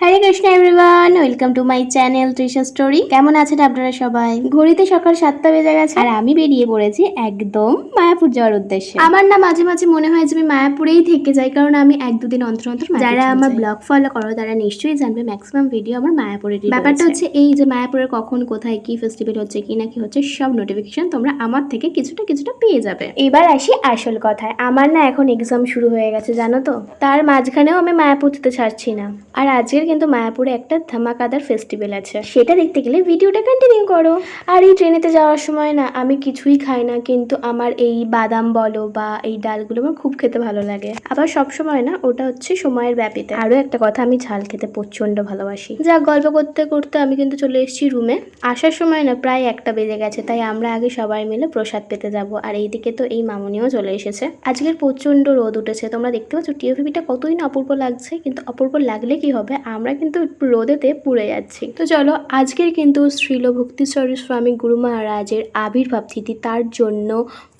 Hare Krishna everyone welcome to my channel Trisha story কেমন আছেন আপনারা সবাই? ঘড়িতে সকাল সাতটা বেজে গেছে। আর আমি বেরিয়ে পড়েছি একদম মায়াপুর যাওয়ার উদ্দেশ্যে। আমার না মাঝে মাঝে মনে হয় যে আমি মায়াপুরেই থেকে যাই কারণ আমি এক দুদিন অন্তর অন্তর যারা আমার ব্লগ ফলো করো তারা নিশ্চয়ই জানবে ম্যাক্সিমাম ভিডিও আমার মায়াপুরের ব্যাপারটা হচ্ছে এই যে মায়াপুরের কখন কোথায় কি ফেস্টিভ্যাল হচ্ছে কি না কি হচ্ছে সব নোটিফিকেশন তোমরা আমার থেকে কিছুটা কিছুটা পেয়ে যাবে। এবার আসি আসল কথায়। আমার না এখন এক্সাম শুরু হয়ে গেছে জানো তো? তার মাঝখানেও আমি মায়াপুর যেতে ছাড়ছি না। আর আজকের কিন্তু মায়াপুরে একটা ধামাকাদার ফেস্টিভ্যাল আছে। সেটা দেখতে গেলে ভিডিওটা কন্টিনিউ করো। আর এই ট্রেনেতে যাওয়ার সময় না, আমি কিছুই খাই না, কিন্তু আমার এই বাদাম বলো বা এই ডালগুলো আমার খুব খেতে ভালো লাগে। আবার সব সময় না, ওটা হচ্ছে সময়ের ব্যাপিতে। আরও একটা কথা, আমি ঝাল খেতে প্রচণ্ড ভালোবাসি। যা গল্প করতে করতে আমি কিন্তু চলে এসেছি রুমে আসার সময় না, প্রায় একটা বেজে গেছে, তাই আমরা আগে সবাই মিলে প্রসাদ পেতে যাব। আর এইদিকে তো এই মামনিও চলে এসেছে। আজকের প্রচণ্ড রোদ উঠেছে, তোমরা দেখতে পাচ্ছ টিএফবিটা কতই না অপূর্ব লাগছে, কিন্তু অপূর্ব লাগলে কি হবে? আমরা কিন্তু রোদেতে পুড়ে যাচ্ছি। তো চলো, আজকের কিন্তু শ্রীল ভক্তিশ্বরী স্বামী গুরু মহারাজের আবির্ভাব তিথি তার জন্য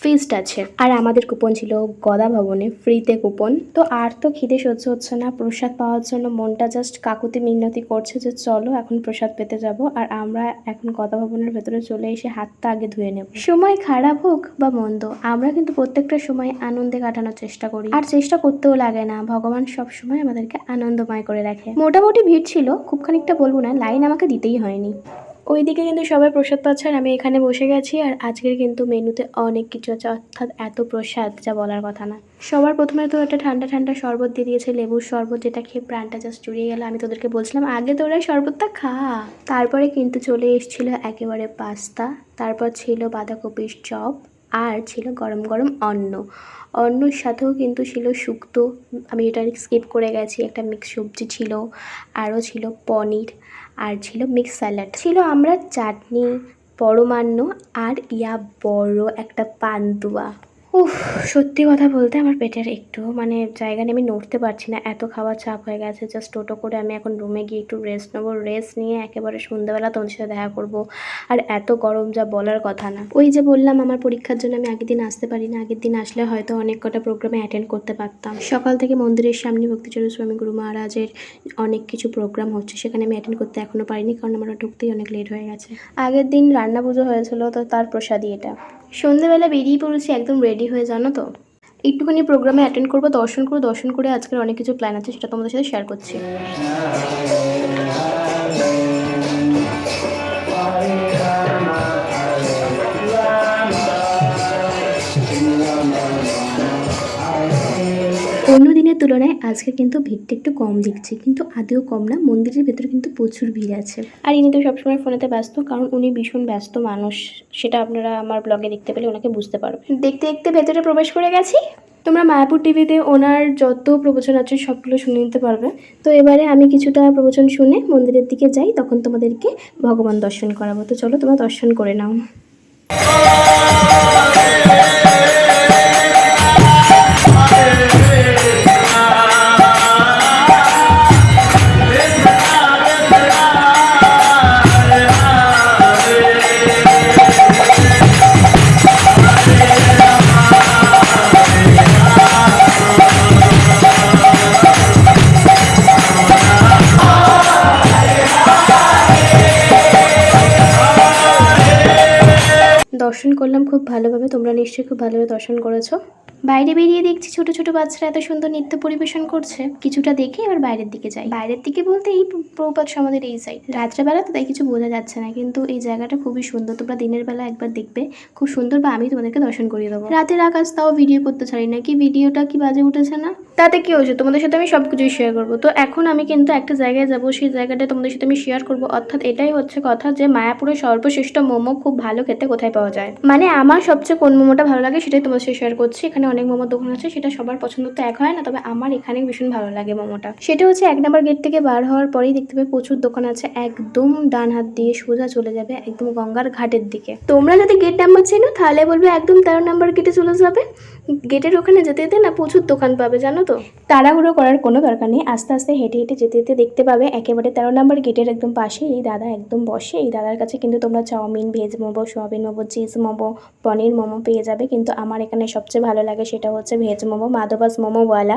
ফিস্ট আছে। আর আমাদের কুপন ছিল গদা ভবনে ফ্রিতে কুপন তো আর তো খিদে সহ্য হচ্ছে না, প্রসাদ পাওয়ার জন্য মনটা জাস্ট কাকুতি মিনতি করছে যে চলো এখন প্রসাদ পেতে যাব। আর আমরা এখন গদা ভবনের ভেতরে চলে এসে হাতটা আগে ধুয়ে নেব। সময় খারাপ হোক বা মন্দ, আমরা কিন্তু প্রত্যেকটা সময় আনন্দে কাটানোর চেষ্টা করি। আর চেষ্টা করতেও লাগে না, ভগবান সব সময় আমাদেরকে আনন্দময় করে রাখে। মোটামুটি ভিড় ছিল, খুব খানিকটা বলব না, লাইন আমাকে দিতেই হয়নি। ওইদিকে কিন্তু সবাই প্রসাদ পাচ্ছে আর আমি এখানে বসে গেছি আর আজকের কিন্তু মেনুতে অনেক কিছু আছে, অর্থাৎ এত প্রসাদ, যা বলার কথা না। সবার প্রথমে তো একটা ঠান্ডা ঠান্ডা শরবত দিয়ে দিয়েছে, লেবুর শরবত, যেটা খেয়ে প্রাণটা জাস্ট জুড়িয়ে গেল। আমি তোদেরকে বলছিলাম, আগে তোরা শরবতটা খা। তারপরে কিন্তু চলে এসেছিল একেবারে পাস্তা, তারপর ছিল বাঁধাকপির চপ আর ছিল গরম গরম অন্ন। অন্নর সাথেও কিন্তু ছিল শুক্ত। আমি এটা স্কিপ করে গেছি। একটা মিক্স সবজি ছিল, আরও ছিল পনির, আর ছিল মিক্স স্যালাড ছিল আমরা চাটনি, পরমান্ন, আর ইয়া বড় একটা পান্তুয়া। উফ, সত্যি কথা বলতে আমার পেটের একটু মানে জায়গা নিয়ে আমি নড়তে পারছি না। এত খাওয়ার চাপ হয়ে গেছে। জাস্ট টোটো করে আমি এখন রুমে গিয়ে একটু রেস্ট নেব। রেস্ট নিয়ে একেবারে সন্ধ্যাবেলা তোমাদের সাথে দেখা করব। আর এত গরম যা বলার কথা না। ওই যে বললাম, আমার পরীক্ষার জন্য আমি আগের দিন আসতে পারি না আগের দিন আসলে হয়তো অনেক কটা প্রোগ্রামে অ্যাটেন্ড করতে পারতাম। সকাল থেকে মন্দিরের সামনে ভক্তিচরণ স্বামী গুরু মহারাজের অনেক কিছু প্রোগ্রাম হচ্ছে। সেখানে আমি অ্যাটেন্ড করতে এখনও পারিনি কারণ আমার ঢুকতেই অনেক লেট হয়ে গেছে। আগের দিন রান্না পুজো হয়েছিল, তো তার প্রসাদই এটা। সন্ধ্যেবেলা বেরিয়ে পড়েছি একদম রেডি হয়ে জানো তো? একটুখানি প্রোগ্রামে অ্যাটেন্ড করব, দর্শন করব, দর্শন করে আজকের অনেক কিছু প্ল্যান আছে, সেটা তোমাদের সাথে শেয়ার করছি। তুলনায় আজকে কিন্তু ভিড়টা একটু কম দেখছি কিন্তু আদেও কম না মন্দিরের ভেতরে কিন্তু প্রচুর ভিড় আছে। আর ইনি তো সবসময় ফোনেতে ব্যস্ত কারণ উনি ভীষণ ব্যস্ত মানুষ সেটা আপনারা আমার ব্লগে দেখতে পেলে ওনাকে বুঝতে পারবেন। দেখতে দেখতে ভেতরে প্রবেশ করে গেছি। তোমরা মায়াপুর টিভিতে ওনার যত প্রবচন আছে সবগুলো শুনে নিতে পারবে। তো এবারে আমি কিছুটা প্রবচন শুনে মন্দিরের দিকে যাই তখন তোমাদেরকে ভগবান দর্শন করাবো। তো চলো তোমরা দর্শন করে নাও। দর্শন করলাম খুব ভালোভাবে তোমরা নিশ্চয়ই খুব ভালোভাবে দর্শন করেছ। বাইরে বেরিয়ে দেখছি ছোট ছোট বাচ্চারা এত সুন্দর নৃত্য পরিবেশন করছে। কিছুটা দেখে এবার বাইরের দিকে যাই। বাইরের দিকে বলতে এই প্রপাত সমাধির এই সাইড রাত্রেবেলা তো তাই কিছু বোঝা যাচ্ছে না, কিন্তু এই জায়গাটা খুবই সুন্দর। তোমরা দিনের বেলা একবার দেখবে, খুব সুন্দর বা আমি তোমাদেরকে দর্শন করিয়ে দেবো। রাতের আকাশ তাও ভিডিও করতে ছাড়ি না, কি ভিডিওটা কি বাজে উঠেছে না? তাতে কি হয়েছে? তোমাদের সাথে আমি সব কিছুই শেয়ার করব। তো এখন আমি কিন্তু একটা জায়গায় যাব, সেই জায়গাটা তোমাদের সাথে আমি শেয়ার করব। অর্থাৎ এটাই হচ্ছে কথা যে মায়াপুরের সর্বশ্রেষ্ঠ মোমো খুব ভালো খেতে কোথায় পাওয়া যায়? মানে আমার সবচেয়ে কোন মোমোটা ভালো লাগে সেটাই তোমাদের সাথে শেয়ার করছি। এখানে অনেক মোমোর দোকান আছে, সেটা সবার পছন্দ তো এক হয় না, তবে আমার এখানে ভীষণ ভালো লাগে মোমোটা। সেটা হচ্ছে এক নাম্বার গেট থেকে বার হওয়ার পরেই দেখতে পাবে প্রচুর দোকান আছে, একদম ডান হাত দিয়ে সোজা চলে যাবে, একদম গঙ্গার ঘাটের দিকে। তোমরা যদি গেট নাম্বার চেনো, তাহলে বলবে একদম তেরো নাম্বার গেটে চলে যাবে। গেটের ওখানে যেতে যেতে না প্রচুর দোকান পাবে, জানো তো? তাড়াহুড়ো করার কোনো দরকার নেই। আস্তে আস্তে হেঁটে হেঁটে যেতে যেতে দেখতে পাবে একেবারে তেরো নম্বর গেটের একদম পাশে। এই দাদা একদম বসে। এই দাদার কাছে কিন্তু তোমরা chowmein, veg momo, soybean momo, cheese momo, paneer momo পেয়ে যাবে। কিন্তু আমার এখানে সবচেয়ে ভালো লাগে সেটা হচ্ছে ভেজ মোমো মাধবাস মোমোওয়ালা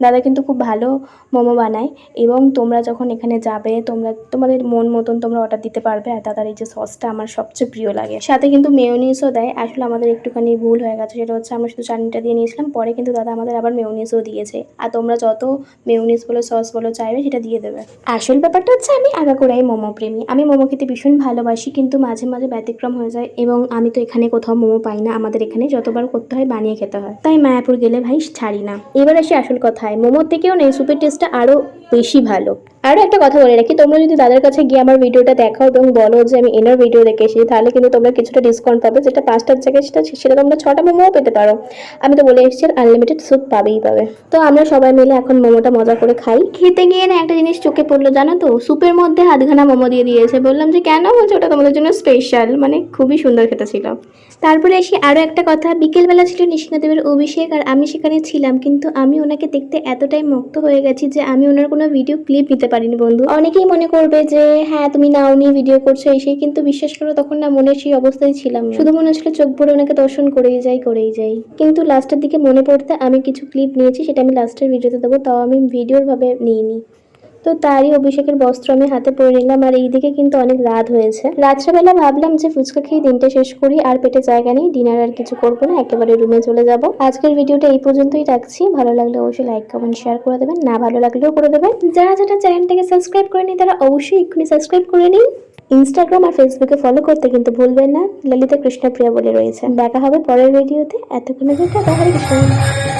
দাদা কিন্তু খুব ভালো মোমো বানায়। এবং তোমরা যখন এখানে যাবে, তোমরা, তোমাদের মন মতন তোমরা অর্ডার দিতে পারবে। আর দাদার এই যে সসটা আমার সবচেয়ে প্রিয় লাগে। সাথে কিন্তু মেয়োনিজও দেয়। আসলে আমাদের একটুখানি ভুল হয়ে গেছে। সেটা হচ্ছে আমরা শুধু চাটনিটা দিয়ে নিয়েছিলাম, পরে কিন্তু দাদা আমাদের আবার মেউনিসও দিয়েছে। আর তোমরা যত মেউনিস বলো সস বলো চাইবে, সেটা দিয়ে দেবে। আসল ব্যাপারটা হচ্ছে, আমি আগাগোড়াই মোমো প্রেমী। আমি মোমো খেতে ভীষণ ভালোবাসি, কিন্তু মাঝে মাঝে ব্যতিক্রম হয়ে যায় এবং আমি তো এখানে কোথাও মোমো পাই না। আমাদের এখানে যতবার করতে হয়, বানিয়ে খেতে হয়। তাই মায়াপুর গেলে ভাই, ছাড়ি না। এবার আসি আসল কথায়। মোমোর থেকেও নেই, সুপের টেস্টটা আরও বেশি ভালো। আরও একটা কথা বলে রাখি, তোমরা যদি দাদার কাছে গিয়ে আমার ভিডিওটা দেখাও এবং বলো যে আমি এনার ভিডিও দেখে এসেছি, তাহলে কিন্তু তোমরা কিছুটা ডিসকাউন্ট পাবে, যেটা পাঁচটার জায়গায় সেটা সেটা তোমরা ছটা মোমোও পেতে পারো। আমি তো বলে এসেছি আনলিমিটেড স্যুপ পাবেই পাবে। তো আমরা সবাই মিলে এখন মোমোটা মজা করে খাই। খেতে গিয়ে না একটা জিনিস চোখে পড়ল, জানো তো? স্যুপের মধ্যে আধখানা মোমো দিয়ে দিয়েছে। বললাম যে, কেন বলছে? ওটা তোমাদের জন্য স্পেশাল মানে খুবই সুন্দর খেতে ছিল। তারপরে এসে আরও একটা কথা। বিকেলবেলা ছিল নিশিকাদেবের অভিষেক, আর আমি সেখানে ছিলাম। কিন্তু আমি ওনাকে দেখতে এতটাই মুক্ত হয়ে গেছি যে আমি ওনার কোনো ভিডিও ক্লিপ নিতে পারিনি বন্ধু। অনেকেই মনে করবে যে হ্যাঁ তুমি নাওনি ভিডিও করছ এই সেই কিন্তু বিশ্বাস করো, তখন না মনে সেই অবস্থায় ছিলাম শুধু মনে হচ্ছিল চোখ ভরে ওনাকে দর্শন করেই যাই করেই যাই। কিন্তু লাস্টের দিকে মনে পড়তে আমি কিছু ক্লিপ নিয়েছি, সেটা আমি লাস্টের ভিডিওতে দেবো, তাও আমি ভিডিওর ভাবে নিইনি। তো তারই অভিষেকের বস্ত্র আমি হাতে পরে নিলাম, আর এইদিকে কিন্তু অনেক রাত হয়েছে। রাত্রেবেলা ভাবলাম যে ফুচকা খেয়ে দিনটা শেষ করি, আর পেটে জায়গা নেই, ডিনার আর কিছু করব না, একেবারে রুমে চলে যাব। আজকের ভিডিওটা এই পর্যন্তই রাখছি, ভালো লাগলে অবশ্যই লাইক কমেন্ট শেয়ার করে দেবেন, না ভালো লাগলেও করে দেবেন। যারা যারা চ্যানেলটাকে সাবস্ক্রাইব করে নিন তারা অবশ্যই এক্ষুনি সাবস্ক্রাইব করে নিন। ইনস্টাগ্রাম আর ফেসবুকে ফলো করতে কিন্তু ভুলবেন না, ললিতা কৃষ্ণপ্রিয়া বলে রয়েছে। দেখা হবে পরের ভিডিওতে টাটা হরে কৃষ্ণ।